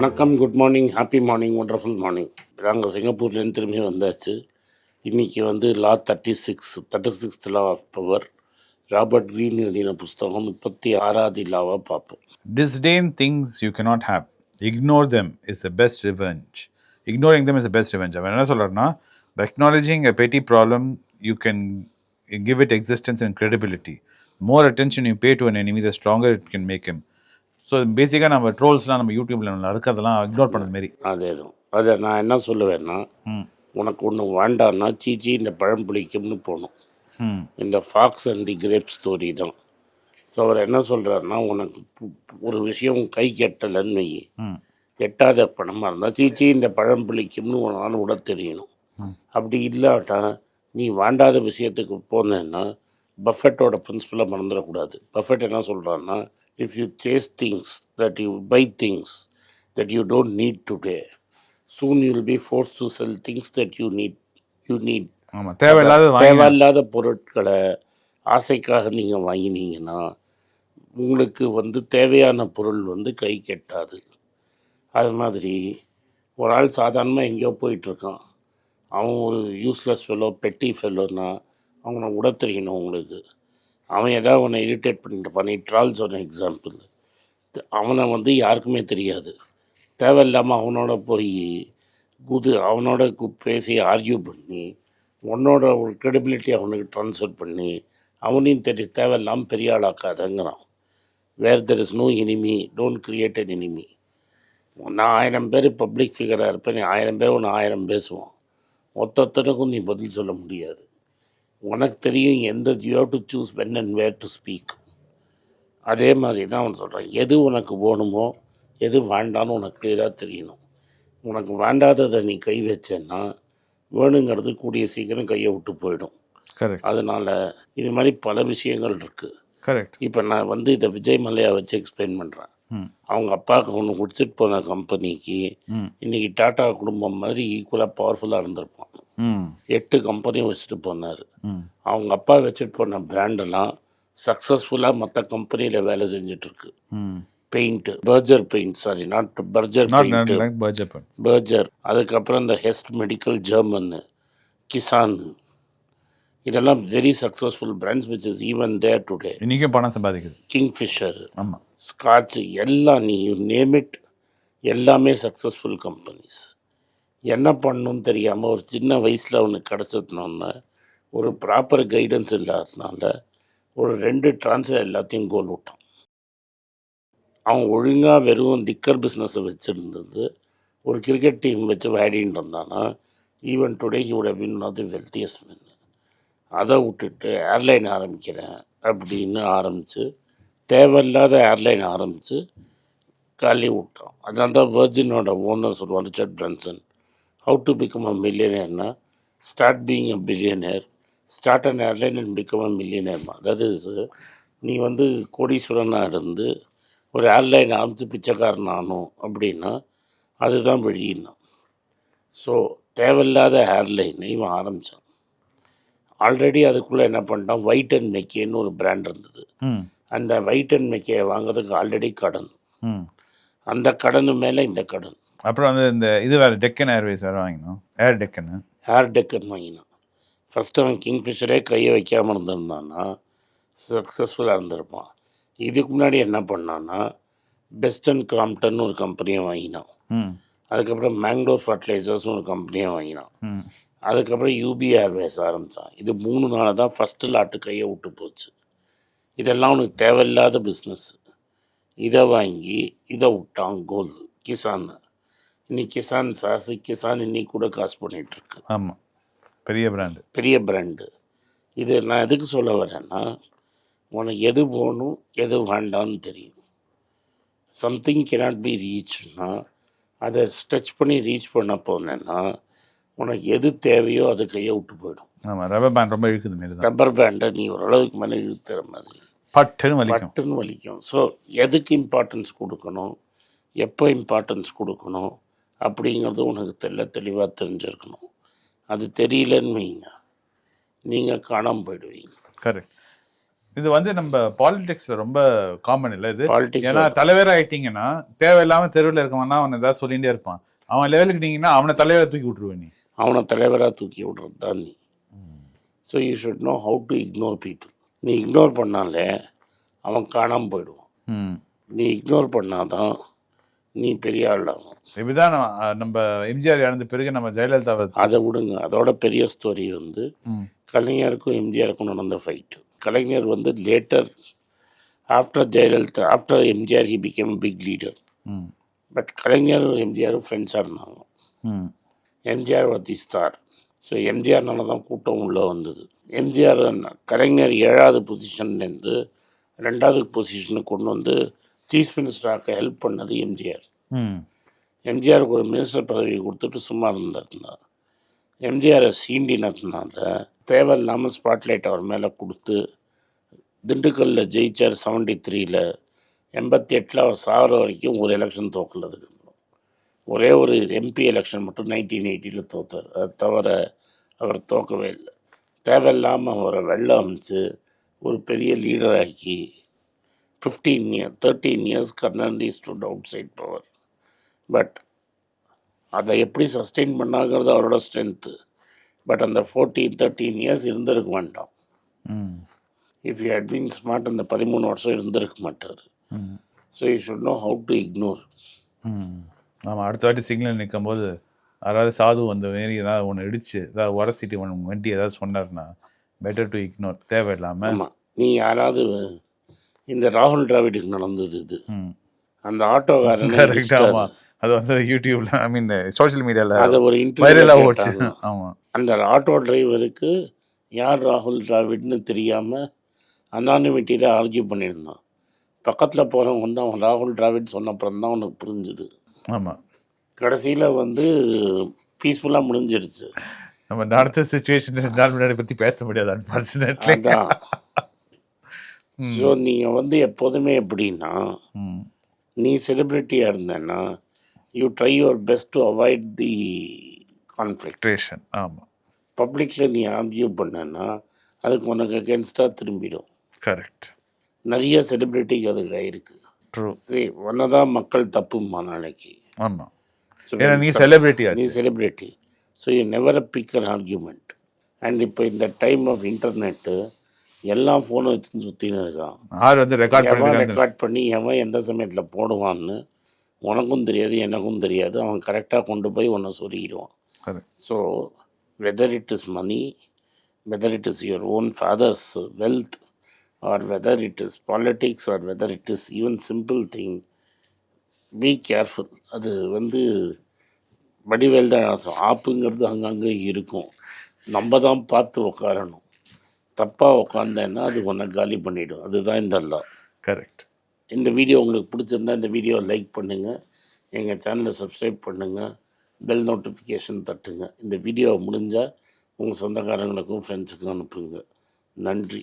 வணக்கம் good morning happy morning wonderful morning நாங்கள் சிங்கப்பூர்லேருந்து திரும்பி வந்தாச்சு இன்றைக்கி வந்து law thirty six thirty sixth law of power Robert Greene எழுதின புஸ்தகம் முப்பத்தி ஆறாவது லாவாக பார்ப்போம் disdain things you cannot have ignore them is a best revenge ignoring them is a best revenge அவன் என்ன சொல்கிறேன்னா acknowledging a petty problem you can give it existence and credibility more attention you pay to an enemy the stronger it can make him so பேசிக்காக நம்ம ட்ரோல்ஸ்லாம் நம்ம யூடியூப்ல இருக்கிறதெல்லாம் ignore பண்ணுறது மாரி. அதே தான் அதை நான் என்ன சொல்லுவேன்னா உனக்கு ஒன்று வேண்டான்னா சீச்சி இந்த பழம் பிடிக்கும்னு போகணும் இந்த fox and the grape story தான். ஸோ அவர் என்ன சொல்கிறாருன்னா உனக்கு ஒரு விஷயம் கை கெட்டலைன்னு வை. எட்டாத பணமாக இருந்தால் சீச்சி இந்த பழம் பிடிக்கும்னு உன்னால் விட தெரியணும். அப்படி இல்லாட்டா நீ வேண்டாத விஷயத்துக்கு போனேன்னா பஃபெட்டோட பிரின்சிபலை மறந்துடக்கூடாது. பஃபெட் என்ன சொல்கிறான்னா if you chase things that you buy things that you don't need today soon you will be force to sell things that you need you need ஆமாம் தேவையில்லாத தேவையில்லாத பொருட்களை ஆசைக்காக நீங்கள் வாங்கினீங்கன்னா உங்களுக்கு வந்து தேவையான பொருள் வந்து கை கெட்டாது. அது மாதிரி ஒரு ஆள் சாதாரணமாக எங்கேயோ போயிட்டுருக்கான். அவன் ஒரு யூஸ்லெஸ் ஃபெல்லோ பெட்டி ஃபெல்லோன்னா அவனை தெரியணும் உங்களுக்கு. அவன் ஏதாவது உன்னை இரிட்டேட் பண்ணிட்டு பண்ணி ட்ரால்ஸ் சொன்ன எக்ஸாம்பிள் அவனை வந்து யாருக்குமே தெரியாது. தேவையில்லாமல் அவனோட போய் குது அவனோட கு- பேசி ஆர்கியூ பண்ணி உன்னோட ஒரு க்ரெடிபிலிட்டி அவனுக்கு ட்ரான்ஸ்ஃபர் பண்ணி அவனையும் தெரிய தேவையில்லாமல் பெரிய ஆளாக்காதங்கிறான். Where there is no enemy don't create an enemy நான் ஆயிரம் பேர் பப்ளிக் ஃபிகராக இருப்பேன் நீ ஆயிரம் பேர் ஒன்று ஆயிரம் பேசுவான். ஒத்தொத்தனுக்கும் நீ பதில் சொல்ல முடியாது. உனக்கு தெரியும் எந்த you have to choose when and where to speak அதே மாதிரி தான் அவன் சொல்கிறான் எது உனக்கு வேணுமோ எது வேண்டான்னு உனக்கு கிளியராக தெரியணும். உனக்கு வேண்டாததை நீ கை வச்சேன்னா வேணுங்கிறது கூடிய சீக்கிரம் கையை விட்டு போயிடும். அதனால் இது மாதிரி பல விஷயங்கள் இருக்குது கரெக்ட் இப்போ நான் வந்து இதை விஜய் மல்லையா வச்சு எக்ஸ்பிளைன் பண்ணுறேன் அவங்க அப்பாவுக்கு ஒன்று குடிச்சிட்டு போன கம்பெனிக்கு ம். இன்றைக்கி டாடா குடும்பம் மாதிரி ஈக்குவலாக பவர்ஃபுல்லாக இருந்திருப்பான். எட்டு கம்பெனியும் வச்சுட்டு போனார். அவங்க அப்பா வச்சுட்டு போன பிராண்டெல்லாம் சக்ஸஸ்ஃபுல்லாக மற்ற கம்பெனியில் வேலை செஞ்சிட்ருக்கு. Paint Berger paint sorry not Berger budget Berger அதுக்கப்புறம் இந்த ஹெஸ்ட் மெடிக்கல் ஜெர்மன் கிசான் இதெல்லாம் very successful brands which is even there today இன்றைக்கும் பணம் சம்பாதிக்குது. கிங்ஃபிஷர் ஆமாம் ஸ்காட்ச் எல்லாம் நீ நேம் இட் எல்லாமே சக்ஸஸ்ஃபுல் கம்பெனிஸ் என்ன பண்ணணும்னு தெரியாமல் ஒரு சின்ன வயசில் அவனுக்கு கிடச்சிருந்தோன்னே ஒரு ப்ராப்பர் கைடன்ஸ் இல்லாததுனால ஒரு ரெண்டு டிரான்ஸ்ஃபர் எல்லாத்தையும் கோல் விட்டான். அவன் ஒழுங்காக வெறும் திக்கர் பிஸ்னஸை வச்சுருந்தது ஒரு கிரிக்கெட் டீம் வச்சு விளையாடின்னு இருந்தானா even today he would have been one அதை விட்டுட்டு ஏர்லைன் ஆரம்பிக்கிறேன் அப்படின்னு ஆரம்பித்து தேவையில்லாத ஏர்லைன் ஆரம்பித்து காலி விட்டான். அதனால தான் வேர்ஜினோட ஓனர் சொல்லுவான் Richard Branson how to become a மில்லியனர்னா start being a billionaire start an airline and become a மில்லியனர்மா அதாவது நீ வந்து கோடீஸ்வரனாக இருந்து ஒரு ஏர்லைன் ஆரம்பித்து பிச்சைக்காரன் ஆகணும் அப்படின்னா அதுதான் வழின்னா ஸோ தேவையில்லாத ஏர்லைனை இவன் ஆரம்பித்தான் ஆல்ரெடி அதுக்குள்ளே என்ன பண்ணிட்டான்? ஒயிட் அண்ட் மெக்கேன்னு ஒரு பிராண்ட் இருந்தது. அந்த ஒயிட் அண்ட் மெக்கையை வாங்குறதுக்கு ஆல்ரெடி கடன். அந்த கடனு மேலே இந்த கடன். அப்புறம் வந்து இந்த இது வேறு டெக்கன் ஏர்வேஸ் வேறு வாங்கினோம். ஏர் டெக்கனு ஏர் டெக்கன் வாங்கினான் ஃபஸ்ட்டு அவன் கிங்ஃபிஷரே கையை வைக்காமல் இருந்திருந்தான்னா சக்ஸஸ்ஃபுல்லாக இருந்திருப்பான். இதுக்கு முன்னாடி என்ன பண்ணான்னா பெஸ்டன் கிராம்டன் ஒரு கம்பெனியை வாங்கினான் அதுக்கப்புறம் மேங்களூர் ஃபர்டிலைசர்ஸ்னு ஒரு கம்பெனியை வாங்கினான் அதுக்கப்புறம் யூபி ஏர்வேஸ் ஆரம்பித்தான் இது மூணு நாள் தான் ஃபஸ்ட்டு லாட்டு கையை விட்டு போச்சு. இதெல்லாம் உனக்கு தேவையில்லாத பிஸ்னஸ் இதை வாங்கி இதை விட்டான் கோல் கிசான் இன்னைக்கு கிசான் சாசு கிசான் இன்னைக்கு கூட காசு பண்ணிகிட்ருக்கு ஆமாம் பெரிய பிராண்டு பெரிய பிராண்டு இது நான் எதுக்கு சொல்ல வரேன்னா உனக்கு எது போகணும் எது வேண்டாம்னு தெரியும். சம்திங் cannot பி ரீச்னா அதை ஸ்ட்ரெச் பண்ணி ரீச் பண்ண போனேன்னா உனக்கு எது தேவையோ அது கையை விட்டு போயிடும். ஆமாம் ரப்பர் பேண்ட் ரொம்ப இழுக்குது மாரி ரப்பர் பேண்டை நீ ஓரளவுக்கு மேலே இழுத்துற மாதிரி. பட்டுன்னு வலிக்கும். பட்டுன்னு வலிக்கும். ஸோ எதுக்கு இம்பார்ட்டன்ஸ் கொடுக்கணும்? எப்போ இம்பார்ட்டன்ஸ் கொடுக்கணும்? அப்படிங்கிறது உனக்கு தெல்ல தெளிவாக தெரிஞ்சிருக்கணும். அது தெரியலன்னு வைங்க. நீங்கள் காணாமல் போயிடுவீங்க. கரெக்ட் இது வந்து நம்ம பாலிடிக்ஸ்ல ரொம்ப காமன் இல்ல இது? ஏன்னா தலைவர் ஆயிட்டீங்கன்னா தேவையில்லாம தெருவில் இருக்கவனா அவன் ஏதாவது சொல்லிட்டே இருப்பான். அவன் லெவலுக்கு நீங்கன்னா அவனை தலைவரை தூக்கி விட்டுருவேன் நீ. அவனை தலைவராக தூக்கி விடுறது தான் நீ so you should know how to ignore people நீ இக்னோர் பண்ணாலே அவன் காணாமல் போயிடுவான். நீ இக்னோர் பண்ணாதான் நீ பெரிய ஆளாகும் இப்படிதான் நம்ம, எம்ஜிஆர் இறந்த பிறகு நம்ம ஜெயலலிதாவை அதை விடுங்க. அதோட பெரிய ஸ்டோரி வந்து கலைஞருக்கும் எம்ஜிஆருக்கும் நடந்த ஃபைட்டு கலைஞர் வந்து later after Jayalalithaa after MGR he became big leader but கலைஞரும் எம்ஜிஆரும் ஃப்ரெண்ட்ஸாக இருந்தாங்க. MGR was the star so எம்ஜிஆர்னால தான் கூட்டம் உள்ளே வந்தது. எம்ஜிஆர் கலைஞர் ஏழாவது பொசிஷன்லேருந்து ரெண்டாவது பொசிஷனுக்கு கொண்டு வந்து சீஃப் மினிஸ்டராக ஹெல்ப் பண்ணது எம்ஜிஆர் எம்ஜிஆருக்கு ஒரு மினிஸ்டர் பதவி கொடுத்துட்டு சும்மா இருந்தார் எம்ஜிஆரை சீண்டினதுனால தேவையில்லாமல் ஸ்பாட்லைட் அவர் மேலே கொடுத்து திண்டுக்கல்லில் ஜெயிச்சார் செவன்டி த்ரீயில் எண்பத்தி எட்டில் அவர் சாகிற வரைக்கும் ஒரு எலெக்ஷன் தோக்கலதுக்கு ஒரே ஒரு எம்பி எலெக்ஷன் மட்டும் நைன்டீன் எயிட்டியில் தோத்தார். அதை தவிர அவர் தோக்கவே இல்லை. தேவையில்லாமல் அவரை வெள்ளம் அமைச்சு ஒரு பெரிய லீடராக்கி fifteen year 15 years 13 is Karnandi stood side power but அதை எப்படி சஸ்டெயின் பண்ணாங்கிறது அவரோட ஸ்ட்ரென்த்து பட் அந்த ஃபோர்டீன் தேர்ட்டீன் இயர்ஸ் இருந்திருக்க வேண்டாம் if you had been smart அந்த பதிமூணு வருஷம் இருந்திருக்க மாட்டார். So you should know how to ignore ஆமாம் அடுத்த வாட்டி சிக்னல் நிற்கும் போது யாராவது சாது வந்த மாரி ஏதாவது ஒன்று இடிச்சு ஏதாவது உரசிட்டு ஒன்று வண்டி ஏதாவது சொன்னார்னா பெட்டர் டு இக்னோர் தேவையில்லாமல் ஆமாம் நீ யாராவது இந்த ராகுல் டிராவிடுக்கு நடந்தது இது. அந்த ஆட்டோக்காரன் அது வந்து யூடியூப்ல ஐ மீன் சோஷியல் அதை மீடியாவில் ஒரு வைரலாக ஓடிச்சு ஆமாம் அந்த ஆட்டோ டிரைவருக்கு யார் ராகுல் டிராவிட்னு தெரியாமல் அனானிமிட்டியில் ஆர்கியூ பண்ணியிருந்தான். பக்கத்தில் போகிறவங்க வந்து அவன் ராகுல் டிராவிட் சொன்னப்புறம் தான் அவனுக்கு புரிஞ்சுது. ஆமாம் கடைசியில் வந்து பீஸ்ஃபுல்லாக முடிஞ்சிருச்சு. நம்ம நடந்த சுச்சுவேஷன் ரெண்டு நாள் முன்னாடி பற்றி பேச முடியாது அன்ஃபார்ச்சுனேட்லி ஸோ நீங்கள் வந்து எப்போதுமே எப்படின்னா நீ செலிப்ரிட்டியாக இருந்தேன்னா you try your best to avoid the conflict frustration ஆமாம் பப்ளிக்கில் நீ ஆர்கியூ பண்ணேன்னா அதுக்கு உனக்கு அகேன்ஸ்டாக திரும்பிடும். கரெக்ட் நிறைய செலிப்ரிட்டிக்கு அது ஆயிருக்கு ட்ரூ சரி ஒன்னதான் மக்கள் தப்புமா நாளைக்கு. ஆமாம் நீ செலிபிரிட்டி நீ celebrity so you never pick an argument and இப்போ இந்த டைம் ஆஃப் இன்டர்நெட்டு எல்லாம் ஃபோனை வச்சு சுற்றினு இருக்கான் ஆர் வந்து ரெக்கார்ட் பண்ணி ரெக்கார்ட் பண்ணி எவன் எந்த சமயத்தில் போடுவான்னு உனக்கும் தெரியாது எனக்கும் தெரியாது. அவன் கரெக்டாக கொண்டு போய் உன்னை சொல்லிடுவான் so whether it is money whether it is your own father's wealth or whether it is politics or whether it is even simple thing be careful அது வந்து வடிவேல் தான் ஆப்புங்கிறது அங்கங்கே இருக்கும். நம்ம தான் பார்த்து உட்காரணும் தப்பாக உட்காந்தேன்னா அது உன்னை காலி பண்ணிடும். அதுதான் இந்த லா கரெக்ட் இந்த வீடியோ உங்களுக்கு பிடிச்சிருந்தா இந்த வீடியோவை லைக் பண்ணுங்கள் எங்கள் சேனலை சப்ஸ்கிரைப் பண்ணுங்கள் பெல் நோட்டிஃபிகேஷன் தட்டுங்க. இந்த வீடியோ முடிஞ்சால் உங்கள் சொந்தக்காரங்களுக்கும் ஃப்ரெண்ட்ஸுக்கும் அனுப்புங்க. நன்றி.